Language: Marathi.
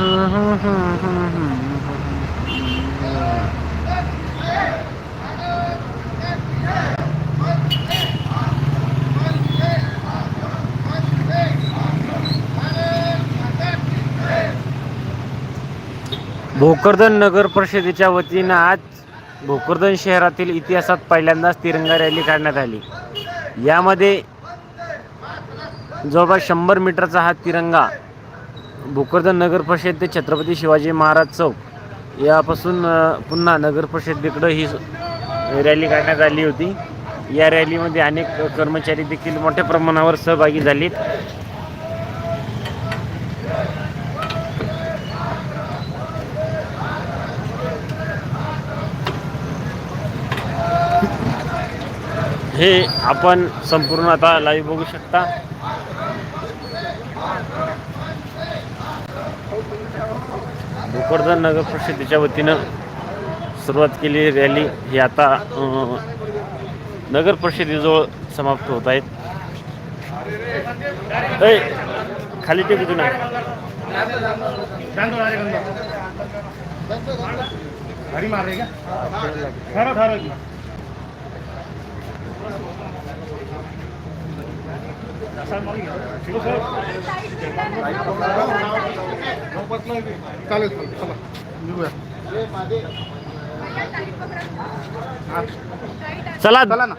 भोकरदन नगर परिषदेच्या वतीनं आज भोकरदन शहरातील इतिहासात पहिल्यांदाच तिरंगा रॅली काढण्यात आली. यामध्ये जवळपास शंभर मीटरचा हा तिरंगा भोकरदन नगर परिषद ते छत्रपती शिवाजी महाराज चौक यापासून पुन्हा नगर परिषदेकडं ही रॅली काढण्यात आली होती. या रॅलीमध्ये अनेक कर्मचारी देखील मोठ्या प्रमाणावर सहभागी झालीत. हे आपण संपूर्ण आता लाईव्ह बघू शकता. भोकरदन नगर परिषदेच्या वतीनं सुरुवात केलेली रॅली ही आता नगर परिषदेजवळ समाप्त होत आहेत खाली टेक इथून चालेल चालेल चला निघूया चला. चला ना